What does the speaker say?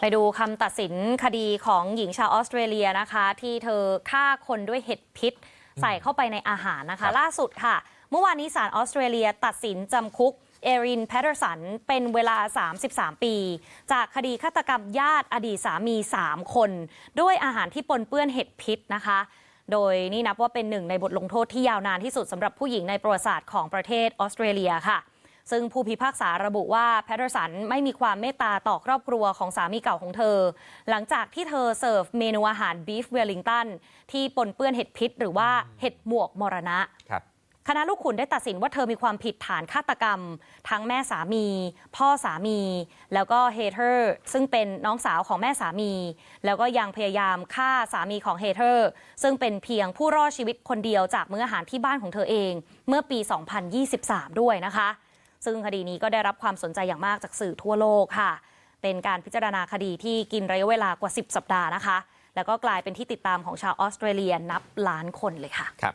ไปดูคำตัดสินคดีของหญิงชาวออสเตรเลียนะคะ ที่เธอฆ่าคนด้วยเห็ดพิษ ใส่เข้าไปในอาหารนะครัคะบล่าสุดค่ะ เมื่อวานนี้ศาลออสเตรเลียตัดสินจำคุกเอรินแพทเทอร์สันเป็นเวลา 33 ปี จากคดีฆาตกรรมญาติอดีตสามี 3 คน ด้วยอาหารที่ปนเปื้อนเห็ดพิษนะคะ โดยนี่นับว่าเป็นหนึ่งในบทลงโทษที่ยาวนานที่สุดสำหรับผู้หญิงในประวัติศาสตร์ของประเทศออสเตรเลียค่ะ ซึ่งผู้พิพากษาระบุว่าแพทเทอร์สันไม่มีความเมตตาต่อครอบครัวของสามีเก่าของเธอ หลังจากที่เธอเสิร์ฟเมนูอาหารบีฟเวลลิงตันที่ปนเปื้อนเห็ดพิษ หรือว่าเห็ดหมวกมรณะครับคณะลูกขุนได้ตัดสินว่าเธอมีความผิดฐานฆาตกรรม ทั้งแม่สามี พ่อสามี แล้วก็เฮเธอร์ซึ่งเป็นน้องสาวของแม่สามี แล้วก็ยังพยายามฆ่าสามีของเฮเธอร์ซึ่งเป็นเพียงผู้รอดชีวิตคนเดียวจากมื้ออาหารที่บ้านของเธอเอง เมื่อปี 2023 ด้วยนะคะ ซึ่งคดีนี้ก็ได้รับความสนใจอย่างมากจากสื่อทั่วโลกค่ะ เป็นการพิจารณาคดีที่กินระยะเวลากว่า 10 สัปดาห์นะคะ แล้วก็กลายเป็นที่ติดตามของชาวออสเตรเลียนับล้านคนเลยค่ะครับ